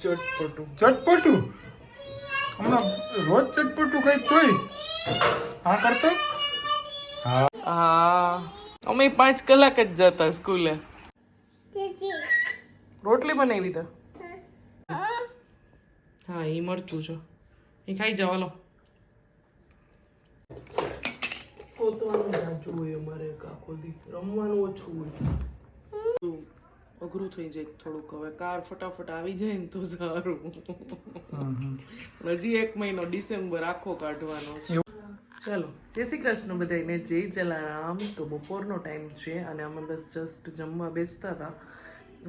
ચટપટું. ચટપટું? હમણાં રોજ ચટપટું કઈ તોય. હા કરતો? હા. હા અમે પાંચ કલાક જ જતા સ્કૂલે. રોટલી બનાવી તો? હા. એ મરચું છે. એ ખાઈ જાવ હાલો. પોતવાનું સાચું હોય અમારે કાકો દી. રમવાનું ઓછું હોય. અઘરું થઈ જાય થોડુંક. હવે કાર ફટાફટ આવી જાય ને તો સારું. હજી એક મહિનો ડિસેમ્બર આખો કાઢવાનો છે. ચાલો જય શ્રી કૃષ્ણ બધાને જય જલારામ. તો બપોરનો ટાઈમ છે અને અમે બસ જસ્ટ જમવા બેસતા હતા.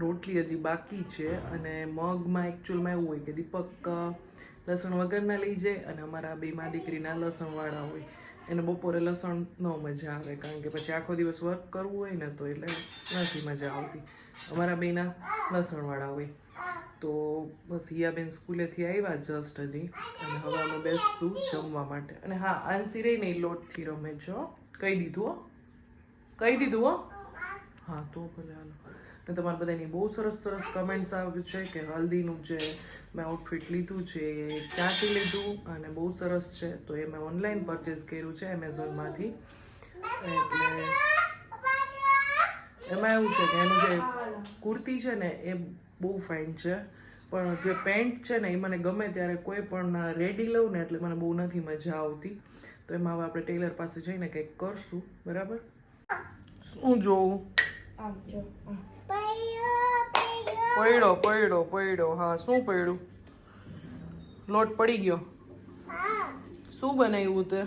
રોટલી હજી બાકી છે અને મગમાં એકચ્યુઅલમાં એવું હોય કે દીપક લસણ વગરના લઈ જાય અને અમારા બે મા દીકરીના લસણવાળા હોય. એને બપોરે લસણ ન મજા આવે, કારણ કે પછી આખો દિવસ વર્ક કરવું હોય ને તો એટલે નથી મજા આવતી. અમારા બેના લસણવાળા હોય. તો બસ હિયાબેન સ્કૂલેથી આવ્યા જસ્ટ હજી. અને હવે અમે બેસશું જમવા માટે. અને હા, આંસી રહી નહીં લોટથી રમે છો કહી દીધું હો. કહી દીધું હો. હા, તો ભલે હાલો. ને તમારા બધાની બહુ સરસ સરસ કમેન્ટ્સ આવ્યું છે કે હલ્દીનું જે મેં આઉટફિટ લીધું છે, એ ક્યાંથી લીધું અને બહુ સરસ છે. તો એ મેં ઓનલાઈન પરચેસ કર્યું છે એમેઝોનમાંથી એટલે એમાં એવું છે કે એનું જે કુર્તી છે ને એ બહુ ફાઇન છે. પણ જે પેન્ટ છે ને એ મને ગમે ત્યારે કોઈ પણ રેડી લઉં ને એટલે મને બહુ નથી મજા આવતી. તો એમાં હવે આપણે ટેલર પાસે જઈને કંઈક કરશું. બરાબર? શું જોવું? પડ્યો પડ્યો પડ્યો. હા શું પડ્યું? લોટ પડી ગયો. શું બનાવ્યું તે?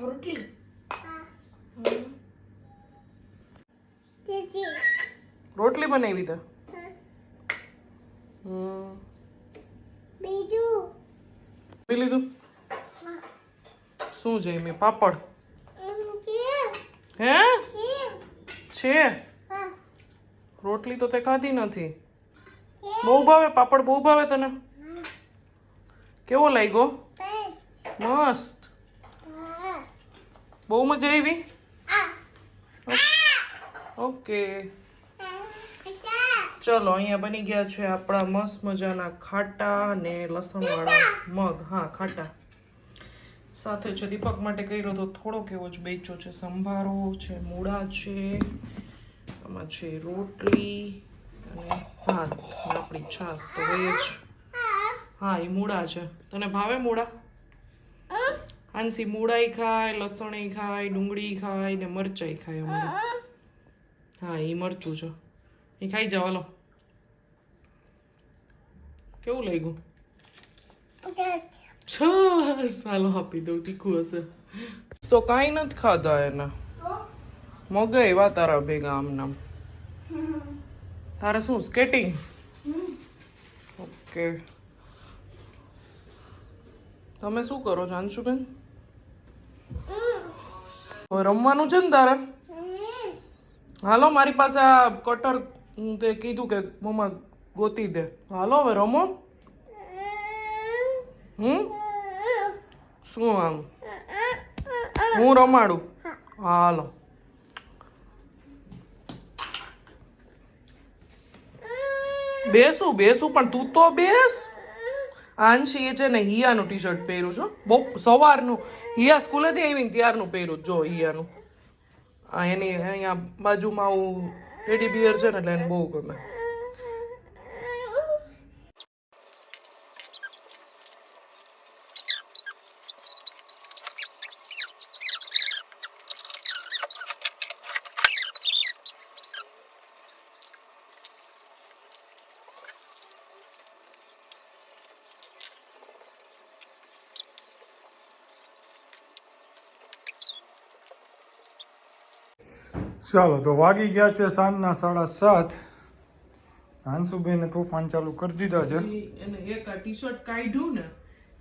રોટલી. રોટલી બનાવી તે? બીજું. લીધું? શું છે મેં પાપડ. હે? છે. રોટલી તો તે ખાધી નથી. બહુ ભાવે? પાપડ બહુ ભાવે તને? કેવો લાગ્યો? મસ્ત. બહુ મજા આવી? ઓકે. ચલો અહીંયા બની ગયા છે આપણા મસ્ત મજાના ખાટા ને લસણવાળા મગ. હા ખાટા. સાથે છે દીપક માટે કર્યો તો થોડોક એવો જ બેચો છે. સંભારો છે, મૂળા છે, આમાં છે રોટલી અને ભાત આપણી છાશ તો વેજ હા, એ મૂળા છે. તને ભાવે મૂળા? હાંસી મૂળાઈ ખાય લસણ ખાય, ડુંગળી ખાય ને મરચાઈ ખાય અમારે. હા, એ મરચું છે. એ ખાઈ જાવ હાલો. કેવું લાગ્યું? છસ હાલો આપી દઉં તીખું હશે તો કાંઈ નથી ખાધા એના મગા એવા તારા ભેગા આમ નામ તારે શું સ્કેટિંગ ઓકે તમે શું કરો જાનશુબેન રમવાનું છે ને તારે હાલો મારી પાસે આ કટર તે કીધું કે મમ્મા ગોતી દે હાલો હવે રમો હમ? શું આમ? હું રમાડું. હાલો. બેસું બેસું, પણ તું તો બેસ. આંશી એ છે ને હિયાનું ટી શર્ટ પહેર્યું છું બહુ સવારનું. હિયા સ્કૂલેથી આવીને ત્યારનું પહેર્યું જો હિયાનું. એની અહીંયા બાજુમાં હું ટેડી બિયર છે ને એટલે એને બહુ ગમે. ચાલો તો વાગી ગયા છે સાંજના સાડા સાત. હાંસુભાઈને તોફાન ચાલુ કરી દીધા છે. એને એક આ ટી શર્ટ કાઢ્યું ને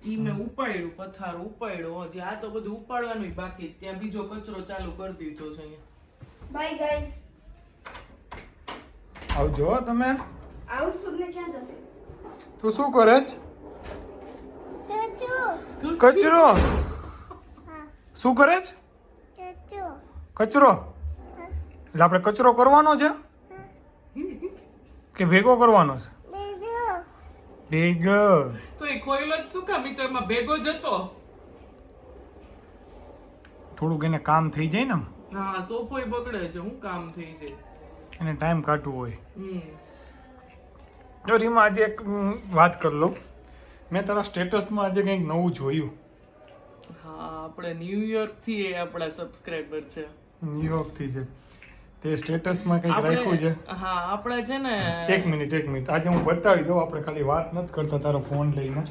ઈ મેં ઉપાડ્યું પથારો ઉપાડ્યો. હજી આ તો બધું ઉપાડવાનું બાકી. ત્યાં બીજો કચરો ચાલુ કરી દીધો છે અહીંયા. બાય ગાઈસ આવજો તમે. આવશું ને ક્યાં જશે? તું શું કરે છે? કચરો? શું કરે છે? કચરો? એટલે આપણે કચરો કરવાનો છે? કે ભેગો કરવાનો છે? ભેગો. તો એ ખોઈલો જ શું કામ? તો એમાં ભેગો જતો થોડુંક એને કામ થઈ જાય ને હા સોફોય બગડે છે હું કામ થઈ જાય. એને ટાઈમ કાઢવું હોય. હમ. જો રીમા આજે એક વાત કરી લો મેં તારા સ્ટેટસમાં આજે કંઈક નવું જોયું. હા આપણે ન્યુયોર્કથી એ આપણા સબસ્ક્રાઈબર છે. ન્યુયોર્કથી છે. તે સ્ટેટસમાં કંઈક રાખ્યું છે. હા આપણે છે ને એક મિનિટ એક મિનિટ. આજે હું બતાવી દઉં આપણે ખાલી વાત નથી કરતા તારો ફોન લઈને.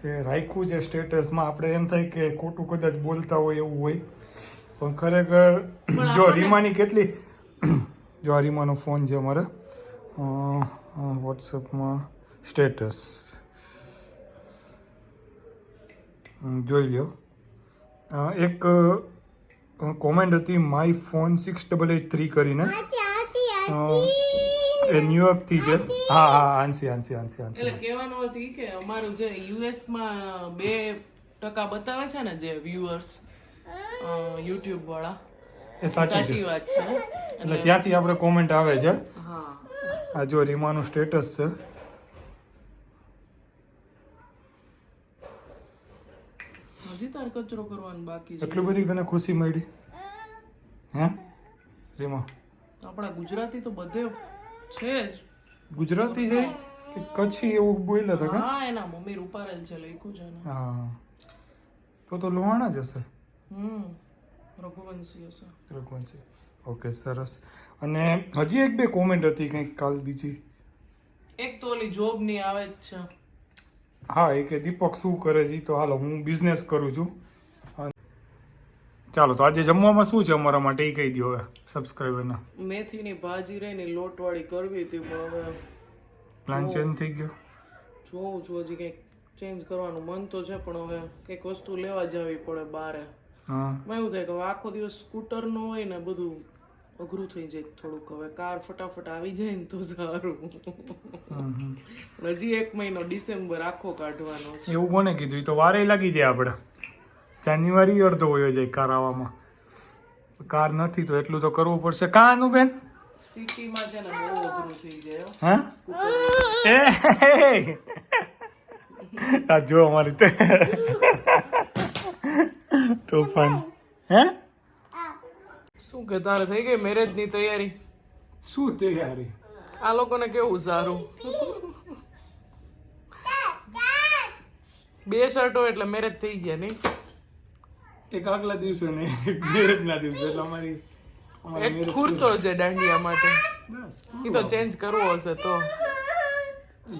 તે રાખ્યું છે સ્ટેટસમાં આપણે એમ થાય કે ખોટું કદાચ બોલતા હોય એવું હોય. પણ ખરેખર જો રીમાની કેટલી જો આ રીમાનો ફોન છે અમારે. વોટ્સઅપમાં સ્ટેટસ જોઈ લ્યો. એક કોમેન્ટ હતી my phone six double eight three કરીને. એ ન્યુયોર્કથી છે. હા હા આંસી આંસી આંસી આંસી એટલે કહેવાનો અર્થ ઈ કે અમારું જે યુએસમાં બે ટકા બતાવે છે ને જે વ્યુઅર્સ યુટ્યુબ વાળા એ સાચી સાચી વાત છે. એટલે ત્યાંથી આપણે કોમેન્ટ આવે છે. હા. આ જો રીમાનું સ્ટેટસ છે. હજી તાર કચરો કરવાનો બાકી છે એટલી બધી તને ખુશી મળી હે રીમા આપણા ગુજરાતી તો બધે છે જ ગુજરાતી છે કે કચ્છી એવું બોલ્યા હતા હા એના મમ્મી રૂપારેલ છે લખ્યું છે હા તો તો લોહાણા જ હશે હમ રઘુવંશી હશે રઘુવંશી ઓકે સરસ અને હજી એક બે કોમેન્ટ હતી કંઈક કાલ બીજી એક તો ઓલી જોબની આવે જ છે હા એ કે દીપક શું કરે છે તો હાલો હું બિઝનેસ કરું છું. ચાલો તો આજે જમવામાં શું છે અમારા માટે? એ કહી દો હવે સબસ્ક્રાઈબરના મેથીની ભાજી રહીને લોટવાળી કરવી હતી પણ હવે પ્લાન ચેન્જ થઈ ગયો? જોઉં છું હજી કંઈક ચેન્જ કરવાનું મન તો છે પણ હવે કંઈક વસ્તુ લેવા જવી પડે બારે. હા. એવું થાય કે આખો દિવસ સ્કૂટર નો હોય ને બધું અઘરું થઈ જાય થોડુંક. હવે કાર ફટાફટ આવી જાય ને તો સારું. હમ, હમ. હજી એક મહિનો ડિસેમ્બર આખો કાઢવાનો છે. એવું કોને કીધું? એ તો વારે લાગી જાય આપણે જાન્યુઆરી અડધો હોય જાય કાર આવવામાં. કાર નથી તો એટલું તો કરવું પડશે. કાનું બેન? સિટીમાં છે ને બહુ અઘરું થઈ જાય હો. હા. આ જો અમારી તે તોફાન. હે? શું કે તારે થઈ ગઈ મેરેજની તૈયારી? શું તૈયારી? આ લોકોને કેવું સારું બે શર્ટો એટલે મેરેજ થઈ ગયા નહીં? એક આગલા દિવસે ને એક મેરેજના દિવસે એટલે અમારી એક ખૂરતો કુર્તો છે દાંડિયા માટે. એ તો ચેન્જ કરવો હશે તો.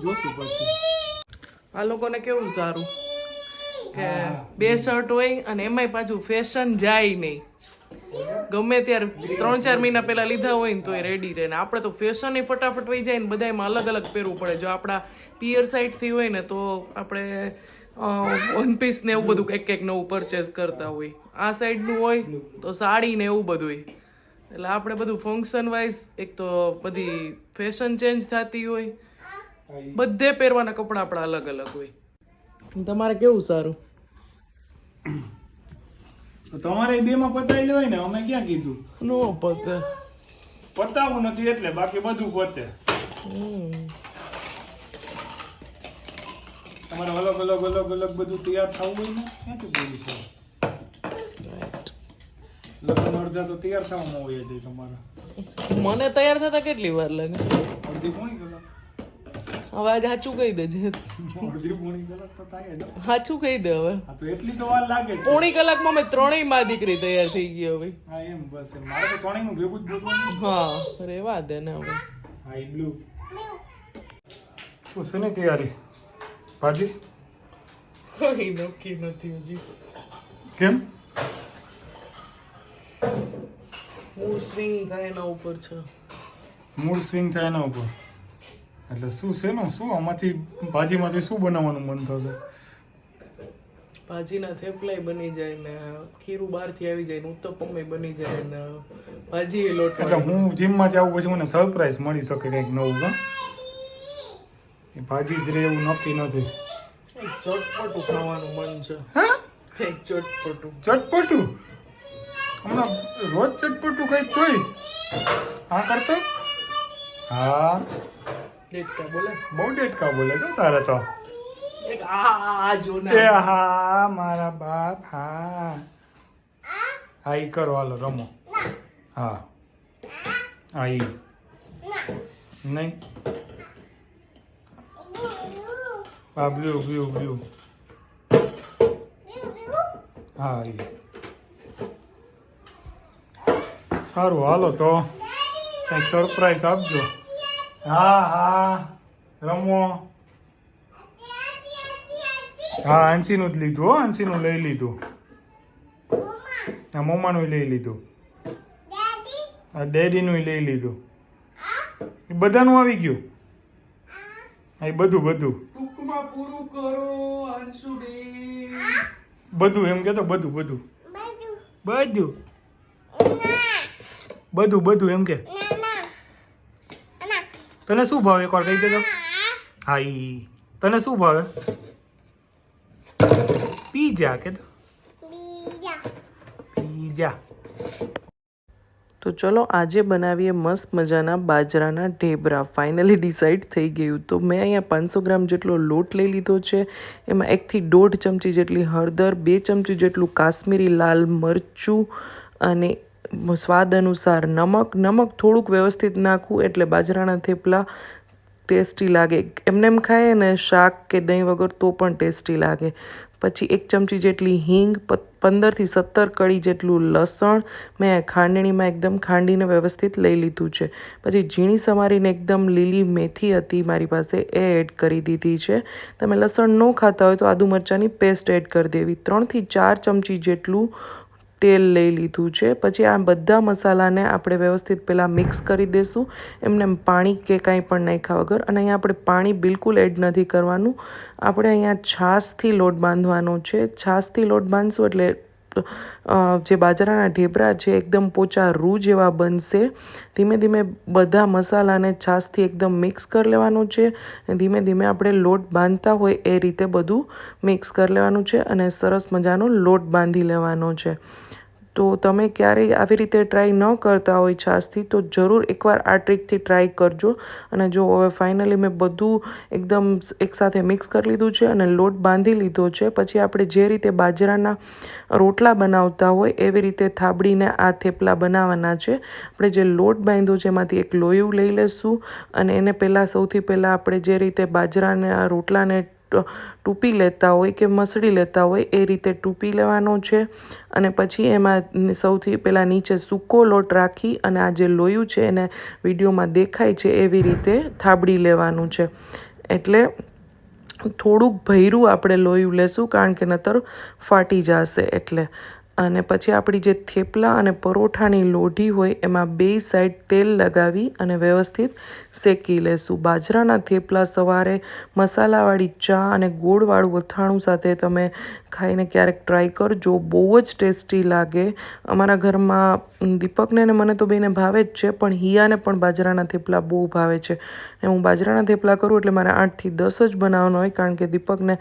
જોશું પછી. આ લોકોને કેવું સારું કે બે શર્ટ હોય અને એમાંય પાછું ફેશન જાય નહીં. ગમે ત્યારે ત્રણ ચાર મહિના પહેલા લીધા હોય ને તો એ રેડી રહે. ને આપણે તો ફેશન એ ફટાફટ વહી જાય ને બધાયમાં અલગ અલગ પહેરવું પડે. જો આપણા પિયર સાઈડથી હોય ને તો આપણે વન ને એવું બધું એક એક નવું પરચેસ કરતા હોય. આ સાઈડનું હોય તો સાડી ને એવું બધું એટલે આપણે બધું ફંક્શન વાઇઝ એક તો બધી ફેશન ચેન્જ થતી હોય. બધે પહેરવાના કપડાં આપણા અલગ અલગ હોય. તમારે કેવું સારું? તમારે બે માં પતાવી લેવાય ને અમે ક્યાં કીધું? નો પતે. પતાવું નથી એટલે બાકી બધું પતે. તમારે અલગ અલગ અલગ અલગ બધું તૈયાર થવું હોય ને ક્યાંથી બોલું છે લગ્ન અડધા તો તૈયાર થવામાં હોય છે તમારા. મને તૈયાર થતા કેટલી વાર લાગે? અડધી પોણી કલાક. હવે આજે સાચું કહી દેજે. સાચું કહી દે હવે. એટલી તો વાર લાગે પોણી કલાકમાં મેં ત્રણેયમાં દીકરી તૈયાર થઈ ગઈ હવે. હા એમ બસ મારે તો ત્રણેયનું ભેગું જ બોલવાનું હા રેવા દે ને હવે. હા એ બ્લુ. શું શેની તૈયારી? ભાજી? કઈ નક્કી નથી હજી. કેમ? હું સ્વિંગ થાય એના ઉપર છે. મૂળ સ્વિંગ થાય એના ઉપર. એટલે શું શેનું શું આમાંથી ભાજીમાંથી શું બનાવવાનું મન થશે? ભાજીના થેપલાય બની જાય ને ખીરું બહારથી આવી જાય ને ઉત્તપમે બની જાય ને ભાજી લોટ એટલે હું જીમમાં જાઉં પછી મને સરપ્રાઈઝ મળી શકે કંઈક નવું કા એ ભાજી જ રહે એવું નક્કી નથી. ચટપટું ખાવાનું મન છે. હા? ચટપટું. ચટપટું? હમણાં રોજ ચટપટું કંઈક તોય? હા કરતો? હા. ડેટકા બોલે. બહુ ડેટકા બોલે છો તારે તો? એક આ આ આ જો એ હા મારા બાપ હા. હા ઈ કરો હાલો રમો. હા. હા ઈ નહીં? હા બ્લુ બ્લુ બ્લુ હા ઈ સારું હાલો તો. કંઈક સરપ્રાઈઝ આપજો. હા હા રમો. હા આંસીનું જ લીધું હો આંસીનું લઈ લીધું. હા મમ્માનું લઈ લીધું. હા ડેડીનું લઈ લીધું. એ બધાનું આવી ગયું? હા એ બધું બધું. ટૂંકમાં પૂરું કરો અંશુબેન બધું એમ કેતો બધું બધું. બધું. બધું. બધું એમ કે. તને શું ભાવે? એકવાર કહી દેજો. હા ઈ તને શું ભાવે? પીઝા કે તો? પીઝા. તો ચલો આજે બનાવીએ મસ્ત મજાના બાજરાના ઢેબરા. ફાઇનલી ડિસાઈડ થઈ ગયું. તો મેં અહીંયા પાંચસો ગ્રામ જેટલો લોટ લઈ લીધો છે. એમાં એકથી દોઢ ચમચી જેટલી હળદર બે ચમચી જેટલું કાશ્મીરી લાલ મરચું અને સ્વાદ અનુસાર નમક નમક થોડુંક વ્યવસ્થિત નાખવું એટલે બાજરાના થેપલા ટેસ્ટી લાગે. એમને એમ ખાય ને શાક કે દહીં વગર તો પણ ટેસ્ટી લાગે. પછી એક ચમચી જેટલી હિંગ પંદરથી સત્તર કળી જેટલું લસણ મેં ખાંડણીમાં એકદમ ખાંડીને વ્યવસ્થિત લઈ લીધું છે. પછી ઝીણી સમારીને એકદમ લીલી મેથી હતી મારી પાસે, એ એડ કરી દીધી છે. તમે લસણ ન ખાતા હોય તો આદુ મરચાંની પેસ્ટ એડ કરી દેવી. ત્રણથી ચાર ચમચી જેટલું તેલ લઈ લીધું છે. પછી આ બધા મસાલાને આપણે વ્યવસ્થિત પહેલાં મિક્સ કરી દઈશું એમને એમ પાણી કે કાંઈ પણ નાખ્યા વગર. અને અહીંયા આપણે પાણી બિલકુલ એડ નથી કરવાનું. આપણે અહીંયા છાશથી લોટ બાંધવાનો છે. છાશથી લોટ બાંધશું એટલે જે બાજરાના ઢેબરા છે, એકદમ પોચા રૂ જેવા બનશે. ધીમે ધીમે બધા મસાલાને છાશથી એકદમ મિક્સ કરી લેવાનું છે. ધીમે ધીમે આપણે લોટ બાંધતા હોય એ રીતે બધું મિક્સ કરી લેવાનું છે અને સરસ મજાનો લોટ બાંધી લેવાનો છે. તો તમે ક્યારેય આવી રીતે ટ્રાય ન કરતા હોય છાશથી, તો જરૂર એકવાર આ ટ્રીકથી ટ્રાય કરજો. અને જો હવે ફાઇનલી મેં બધું એકદમ એકસાથે મિક્સ કરી લીધું છે અને લોટ બાંધી લીધો છે, પછી આપણે જે રીતે બાજરાના રોટલા બનાવતા હોય એવી રીતે થાબડીને આ થેપલા બનાવવાના છે. આપણે જે લોટ બાંધ્યો છે એમાંથી એક લોયું લઈ લેશું અને એને પહેલાં સૌથી પહેલાં આપણે જે રીતે બાજરાના રોટલાને ટૂંપી લેતા હોય કે મસળી લેતા હોય એ રીતે ટૂંપી લેવાનો છે. અને પછી એમાં સૌથી પહેલાં નીચે સૂકો લોટ રાખી અને આ જે લોયું છે એને વિડીયોમાં દેખાય છે એવી રીતે થાબડી લેવાનું છે. એટલે થોડુંક ભૈરું આપણે લોયું લેશું કારણ કે નતર ફાટી જશે એટલે. અને પછી આપણી જે થેપલા અને પરોઠાની લોઢી હોય, એમાં બે સાઈડ તેલ લગાવી અને વ્યવસ્થિત શેકી લેશું. બાજરાના થેપલા સવારે મસાલાવાળી ચા અને ગોળવાળું અથાણું સાથે તમે ખાઈને ક્યારેક ટ્રાય કરજો બહુ જ ટેસ્ટી લાગે. અમારા ઘરમાં દીપકને ને મને તો બેને ભાવે જ છે, પણ હિયાને પણ બાજરાના થેપલા બહુ ભાવે છે. ને હું બાજરાના થેપલા કરું એટલે મારે આઠથી દસ જ બનાવવાનો હોય, કારણ કે દીપકને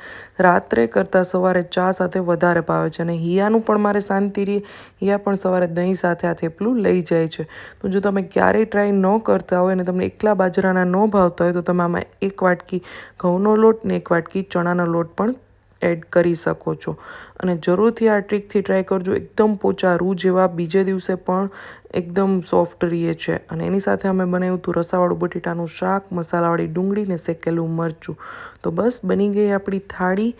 રાત્રે કરતાં સવારે ચા સાથે વધારે ભાવે છે. અને હિયાનું પણ મારે શાંતિ રહી હિયા પણ સવારે દહીં સાથે આ થેપલું લઈ જાય છે. તો જો તમે ક્યારેય ટ્રાય ન કરતા હોય અને તમને એકલા બાજરાના ન ભાવતા હોય, તો તમે આમાં એક વાટકી ઘઉંનો લોટ ને એક વાટકી ચણાનો લોટ પણ એડ કરી શકો છો. અને જરૂરથી આ ટ્રીકથી ટ્રાય કરજો. એકદમ પોચા રૂ જેવા બીજે દિવસે પણ એકદમ સોફ્ટ રહીએ છે. અને એની સાથે અમે બનાવ્યું હતું રસાવાળું બટેટાનું શાક, મસાલાવાળી ડુંગળી ને શેકેલું મરચું. તો બસ બની ગઈ આપણી થાળી.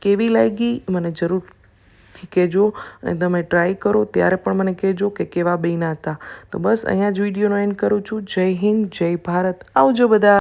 કેવી લાગી? મને જરૂરથી કહેજો અને તમે ટ્રાય કરો. ત્યારે પણ મને કહેજો કે કેવા બન્યા હતા. તો બસ અહીંયા જ વિડીયોનો એન્ડ કરું છું. જય હિન્દ, જય ભારત. આવજો બધા.